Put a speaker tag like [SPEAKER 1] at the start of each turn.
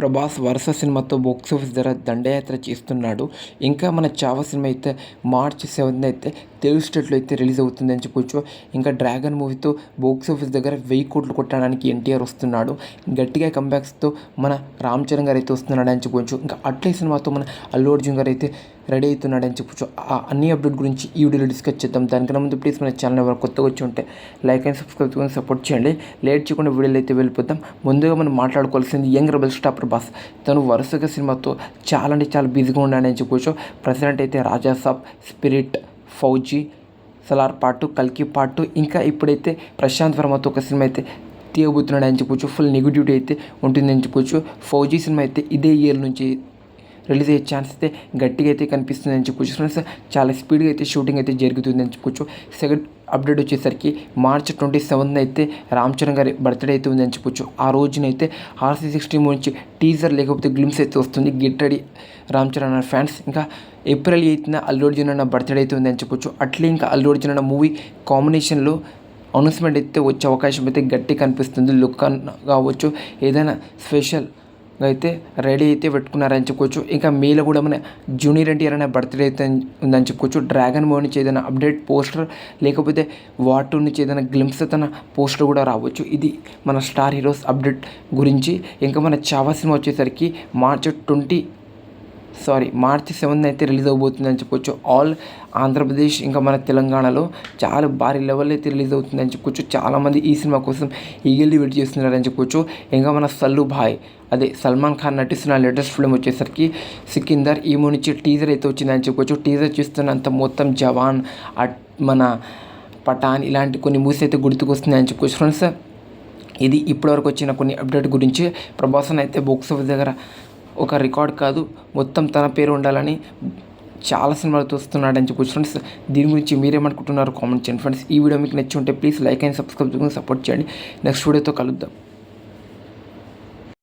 [SPEAKER 1] ప్రభాస్ వరుస సినిమాతో బాక్సాఫీస్ ధర దండయాత్ర చేస్తున్నాడు. ఇంకా మన చావా సినిమా అయితే మార్చ్ సెవెంత్ అయితే తెలుగు స్టేట్లో అయితే రిలీజ్ అవుతుంది అని చెప్పొచ్చు. ఇంకా డ్రాగన్ మూవీతో బాక్స్ ఆఫీస్ దగ్గర వెయ్యి కోట్లు కొట్టడానికి ఎన్టీఆర్ వస్తున్నాడు. గట్టిగా కంబ్యాక్స్తో మన రామ్ చరణ్ గారు అయితే వస్తున్నాడు అని చెప్పొచ్చు. ఇంకా అట్లే సినిమాతో మన అల్లు అర్జున్ గారు అయితే రెడీ అవుతున్నాడు అని చెప్పొచ్చు. ఆ అన్ని అప్డేట్ గురించి ఈ వీడియోలో డిస్కస్ చేద్దాం. దానికన్నా ముందు ప్లీజ్ మన ఛానల్ ఎవరు కొత్తగా వచ్చి ఉంటే లైక్ అండ్ సబ్స్క్రైబ్ చేసుకొని సపోర్ట్ చేయండి. లేట్ చేయకుండా వీడియోలు అయితే వెళ్ళిపోతాం ముందుగా మనం మాట్లాడుకోవాల్సింది యంగ్ రెబల్ స్టార్ ప్రభాస్. తను వరుసగా సినిమాతో చాలా అంటే చాలా బిజీగా ఉన్నాడని చెప్పొచ్చు. ప్రజెంట్ అయితే రాజాసాబ్ స్పిరిట్ ఫౌజీ సలార్ పార్ట్ కల్కి పార్ట్ ఇంకా ఇప్పుడైతే ప్రశాంత్ వర్మతో ఒక సినిమా అయితే తీయబోతున్నాడు అని చెప్పొచ్చు. ఫుల్ నెగిటివిటీ అయితే ఉంటుందని చెప్పొచ్చు. ఫౌజీ సినిమా అయితే ఇదే ఇయర్ నుంచి రిలీజ్ అయ్యే ఛాన్స్ అయితే గట్టిగా అయితే కనిపిస్తుంది అని చెప్పొచ్చు. ఫ్రెండ్స్ చాలా స్పీడ్గా అయితే షూటింగ్ అయితే జరుగుతుంది అని చెప్పొచ్చు. సెకండ్ అప్డేట్ వచ్చేసరికి మార్చ్ ట్వంటీ సెవెన్ అయితే రామ్ చరణ్ గారి బర్త్డే అయితే ఉందని చెప్పొచ్చు. ఆ రోజునైతే ఆర్సీ సిక్స్టీ నుంచి టీజర్ లేకపోతే గ్లిమ్స్ అయితే వస్తుంది. గెట్ రెడీ రామ్ చరణ్ అన్న ఫ్యాన్స్. ఇంకా ఏప్రిల్ ఎయిత్న అల్లు అర్జున్ అన్న బర్త్డే అయితే ఉందని చెప్పొచ్చు. అట్లే ఇంకా అల్లు అర్జున్ అన్న మూవీ కాంబినేషన్లో అనౌన్స్మెంట్ అయితే వచ్చే అవకాశం అయితే గట్టి కనిపిస్తుంది. లుక్ కావచ్చు. ఏదైనా స్పెషల్ అయితే రెడీ అయితే పెట్టుకున్నారని చెప్పుకోవచ్చు. ఇంకా మీలో కూడా మన జూనియర్ ఎన్టీఆర్ అనే బర్త్డే అయితే ఉందని చెప్పుకోవచ్చు. డ్రాగన్ మూవీ నుంచి ఏదైనా అప్డేట్ పోస్టర్ లేకపోతే వాటర్ నుంచి ఏదైనా గ్లిమ్స్ తన పోస్టర్ కూడా రావచ్చు. ఇది మన స్టార్ హీరోస్ అప్డేట్ గురించి. ఇంకా మన చావా సినిమా వచ్చేసరికి March twenty sorry March seventh అయితే రిలీజ్ అవబోతుందని చెప్పొచ్చు. ఆల్ ఆంధ్రప్రదేశ్ ఇంకా మన తెలంగాణలో చాలా భారీ లెవెల్ అయితే రిలీజ్ అవుతుందని చెప్పొచ్చు. చాలామంది ఈ సినిమా కోసం ఈగల్లీ వెయిట్ చేస్తున్నారని చెప్పొచ్చు. ఇంకా మన సల్లు భాయ్ అదే సల్మాన్ ఖాన్ నటిస్తున్న లేటెస్ట్ ఫిల్మ్ వచ్చేసరికి సికిందర్ ఈ నుంచి టీజర్ అయితే వచ్చిందని చెప్పొచ్చు. టీజర్ చూస్తున్నంత మొత్తం జవాన్ మన పఠాన్ ఇలాంటి కొన్ని మూవీస్ అయితే గుర్తుకొస్తున్నాయని చెప్పుకోవచ్చు ఫ్రెండ్స్ ఇది ఇప్పటివరకు వచ్చిన కొన్ని అప్డేట్ గురించి ప్రభాసన్ అయితే బాక్స్ ఆఫీస్ దగ్గర ఒక రికార్డ్ కాదు. మొత్తం తన పేరు ఉండాలని చాలా సినిమాలు చూస్తున్నాడని చెప్పొచ్చు ఫ్రెండ్స్ దీని గురించి మీరేమనుకుంటున్నారు కామెంట్ చేయండి ఫ్రెండ్స్. ఈ వీడియో మీకు నచ్చి ఉంటే ప్లీజ్ లైక్ అండ్ సబ్స్క్రైబ్ చేసుకుని సపోర్ట్ చేయండి. నెక్స్ట్ వీడియోతో కలుద్దాం.